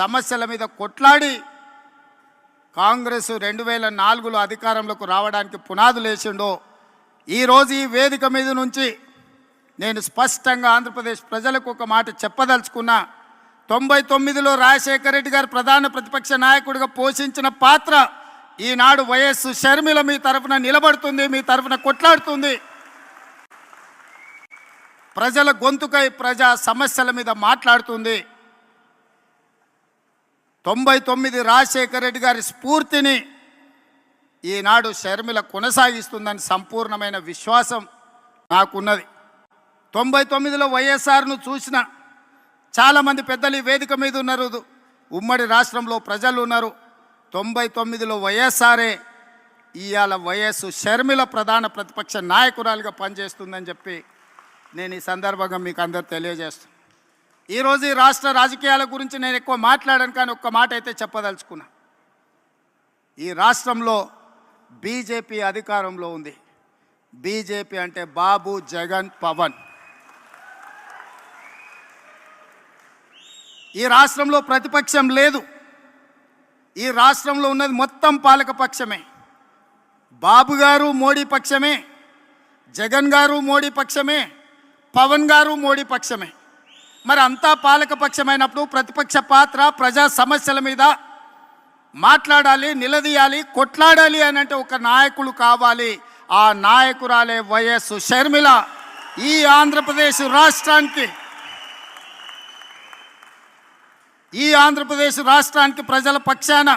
సమస్యల మీద కొట్లాడి కాంగ్రెస్ రెండు వేల నాలుగులో అధికారంలోకి రావడానికి పునాదులు వేసిండో ఈరోజు ఈ వేదిక మీద నుంచి నేను స్పష్టంగా ఆంధ్రప్రదేశ్ ప్రజలకు ఒక మాట చెప్పదలుచుకున్నా తొంభై తొమ్మిదిలో రాజశేఖర రెడ్డి గారు ప్రధాన ప్రతిపక్ష నాయకుడిగా పోషించిన పాత్ర ఈనాడు వైఎస్ షర్మిల మీ తరఫున నిలబడుతుంది మీ తరఫున కొట్లాడుతుంది. ప్రజల గొంతుకై ప్రజా సమస్యల మీద మాట్లాడుతుంది. తొంభై తొమ్మిది రాజశేఖర రెడ్డి గారి స్ఫూర్తిని ఈనాడు షర్మిల కొనసాగిస్తుందని సంపూర్ణమైన విశ్వాసం నాకున్నది. తొంభై తొమ్మిదిలో వైఎస్ఆర్ను చూసిన చాలామంది పెద్దలు ఈ వేదిక మీద ఉన్నారు. ఉమ్మడి రాష్ట్రంలో ప్రజలు ఉన్నారు. తొంభై తొమ్మిదిలో వైఎస్ఆర్ఏ ఇవాళ వైఎస్ షర్మిల ప్రధాన ప్రతిపక్ష నాయకురాలుగా పనిచేస్తుందని చెప్పి నేను ఈ సందర్భంగా మీకు అందరు తెలియజేస్తాను ఈరోజు ఈ రాష్ట్ర రాజకీయాల గురించి నేను ఎక్కువ మాట్లాడాను కానీ ఒక్క మాట అయితే చెప్పదలుచుకున్నా. ఈ రాష్ట్రంలో బీజేపీ అధికారంలో ఉంది. బీజేపీ అంటే బాబు జగన్ పవన్. ఈ రాష్ట్రంలో ప్రతిపక్షం లేదు. ఈ రాష్ట్రంలో ఉన్నది మొత్తం పాలకపక్షమే బాబు గారు మోడీ పక్షమే. జగన్ గారు మోడీ పక్షమే. పవన్ గారు మోడీ పక్షమే. మరి అంతా పాలకపక్షమైనప్పుడు ప్రతిపక్ష పాత్ర ప్రజా సమస్యల మీద మాట్లాడాలి నిలదీయాలి కొట్లాడాలి అని అంటే ఒక నాయకులు కావాలి. ఆ నాయకురాలే వైఎస్ షర్మిల. ఈ ఆంధ్రప్రదేశ్ రాష్ట్రానికి ఈ ఆంధ్రప్రదేశ్ రాష్ట్రానికి ప్రజల పక్షాన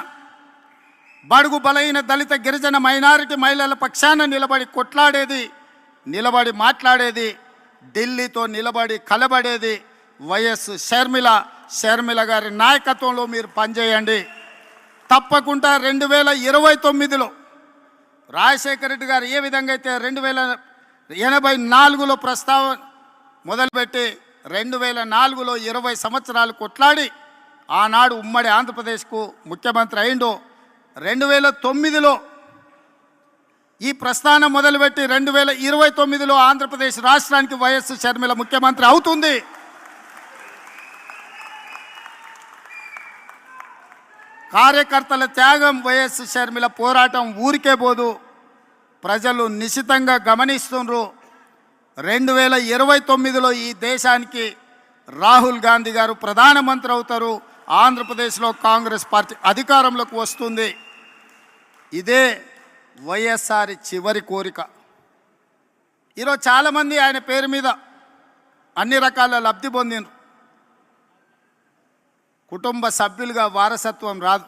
బడుగు బలైన దళిత గిరిజన మైనారిటీ మహిళల పక్షాన నిలబడి కొట్లాడేది నిలబడి మాట్లాడేది ఢిల్లీతో నిలబడి కలబడేది వైఎస్ షర్మిల షర్మిల గారి నాయకత్వంలో మీరు పనిచేయండి. తప్పకుండా రెండు వేల ఇరవై తొమ్మిదిలో రాజశేఖర రెడ్డి గారు ఏ విధంగా అయితే రెండు వేల ఎనభై నాలుగులో ప్రస్తావన మొదలుపెట్టి రెండు వేల నాలుగులో ఇరవై సంవత్సరాలు కొట్లాడి ఆనాడు ఉమ్మడి ఆంధ్రప్రదేశ్కు ముఖ్యమంత్రి అయిండో రెండు వేల తొమ్మిదిలో ఈ ప్రస్థానం మొదలుపెట్టి రెండు వేల ఇరవై తొమ్మిదిలో ఆంధ్రప్రదేశ్ రాష్ట్రానికి వైఎస్ షర్మిల ముఖ్యమంత్రి అవుతుంది. కార్యకర్తల త్యాగం వైఎస్ షర్మిల పోరాటం ఊరికే పోదు. ప్రజలు నిశితంగా గమనిస్తుండ్రు. రెండు వేల ఇరవై తొమ్మిదిలో ఈ దేశానికి రాహుల్ గాంధీ గారు ప్రధానమంత్రి అవుతారు. ఆంధ్రప్రదేశ్లో కాంగ్రెస్ పార్టీ అధికారంలోకి వస్తుంది. ఇదే వైఎస్ఆర్ చివరి కోరిక. ఈరోజు చాలామంది ఆయన పేరు మీద అన్ని రకాల లబ్ధి పొందిండ్రు. కుటుంబ సభ్యులుగా వారసత్వం రాదు.